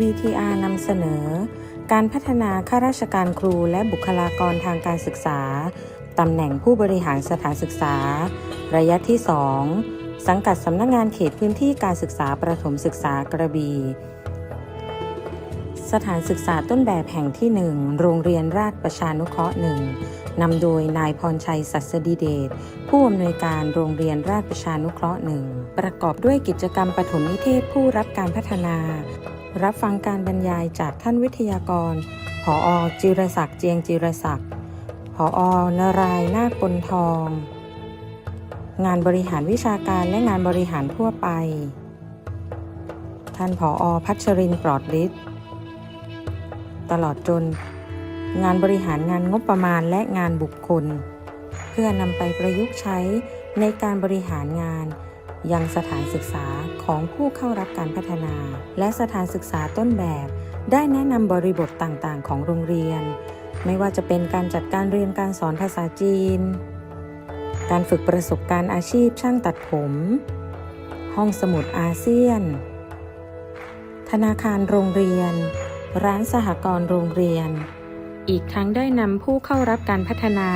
VTR นำเสนอ การพัฒนาข้าราชการครูและบุคลากรทางการศึกษา ตำแหน่งผู้บริหารสถานศึกษา ระยะที่ 2 สังกัดสำนักงงานเขตพื้นที่การศึกษาประถมศึกษากระบี่สถานศึกษาต้นแบบแห่งที่ 1 โรงเรียนราชประชานุเคราะห์หนึ่งนำโดยนายพรชัยสัสดิเดชผู้อำนวยการโรงเรียนราชประชานุเคราะห์หนึ่งประกอบด้วยกิจกรรมปฐมนิเทศผู้รับการพัฒนา รับฟังการบรรยายจากท่านวิทยากร ผอ จิรศักดิ์เจียงจิรศักดิ์ ผอนรายนาคปนทอง งานบริหารวิชาการและงานบริหารทั่วไป ท่านผอ พัชรินปลอดฤทธิ์ตลอดจน งานบริหารงานงบประมาณและงานบุคคล เพื่อนำไปประยุกต์ใช้ในการบริหารงาน ยังสถานศึกษาของผู้เข้ารับการพัฒนา และสถานศึกษาต้นแบบ ได้แนะนำบริบทต่างๆ ของโรงเรียน ไม่ว่าจะเป็นการจัดการเรียนการสอนภาษาจีน การฝึกประสบการณ์อาชีพช่างตัดผม ห้องสมุดอาเซียน ธนาคารโรงเรียน ร้านสหกรณ์โรงเรียน อีกทั้งได้นำผู้เข้ารับการพัฒนา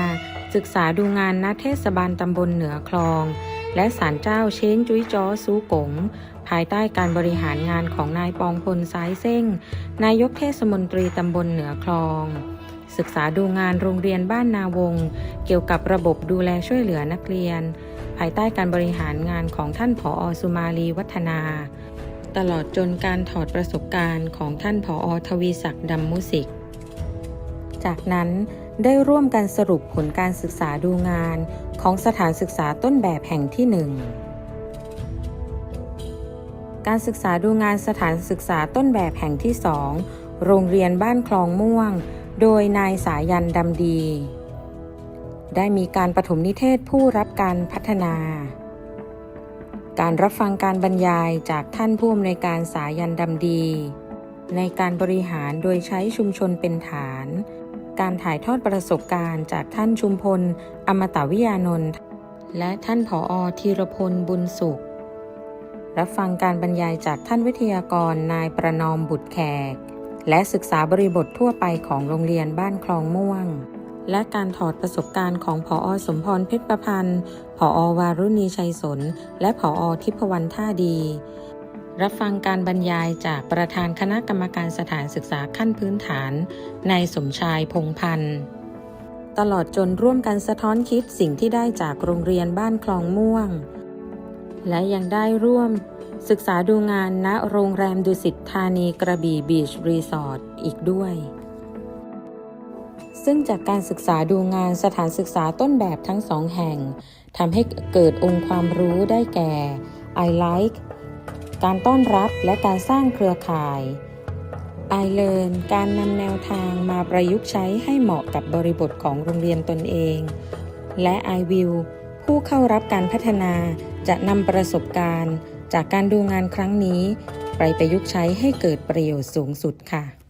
ศึกษาดูงานณเทศบาลตำบลเหนือคลอง และศาลเจ้าเช้งจุ้ยจ้อซูกง ภายใต้การบริหารงานของนายปองพลซ้ายเส้ง นายกเทศมนตรีตำบลเหนือคลอง ศึกษาดูงานโรงเรียนบ้านนาวง เกี่ยวกับระบบดูแลช่วยเหลือนักเรียน ภายใต้การบริหารงานของท่านผออสุมาลีวัฒนา ตลอดจนการถอดประสบการณ์ของท่านผออทวีศักดิ์ดำมุสิก จากนั้น ได้ร่วมกันสรุปผลการศึกษาดูงานของสถานศึกษาต้นแบบแห่งที่หนึ่งการศึกษาดูงานสถานศึกษาต้นแบบแห่งที่สองโรงเรียนบ้านคลองม่วง โดยนายสายันดำดี ได้มีการปฐมนิเทศผู้รับการพัฒนา การรับฟังการบรรยายจากท่านผู้อำนวยการสายันดำดี ในการบริหารโดยใช้ชุมชนเป็นฐาน การถ่ายทอดประสบการณ์จากท่านชุมพล อมตะวิยานนท์และท่านผออธีรพลบุญสุข รับฟังการบรรยายจากท่านวิทยากรนายประนอมบุตรแขก และศึกษาบริบททั่วไปของโรงเรียนบ้านคลองม่วง และการถอดประสบการณ์ของผออสมพรเพชรประพันธ์ผออวารุณีชัยสน และผออทิพวรรณท่าดี รับฟังการบรรยายจากประธานคณะกรรมการสถานศึกษาขั้นพื้นฐานนายสมชายพงพันธ์ตลอดจนร่วมกันสะท้อนคิดสิ่งที่ได้จากโรงเรียนบ้านคลองม่วง และยังได้ร่วมศึกษาดูงานณโรงแรมดุสิตธานีกระบี่บีชรีสอร์ทอีกด้วย ซึ่งจากการศึกษาดูงานสถานศึกษาต้นแบบทั้งสองแห่งทำให้เกิดองค์ความรู้ได้แก่ I like การต้อนรับและการสร้างเครือข่าย I learn การนำแนวทางมาประยุกต์ใช้ให้เหมาะกับบริบทของโรงเรียนตนเอง และ I will ผู้เข้ารับการพัฒนาจะนำประสบการณ์ จากการดูงานครั้งนี้ ไปประยุกต์ใช้ให้เกิดประโยชน์สูงสุดค่ะ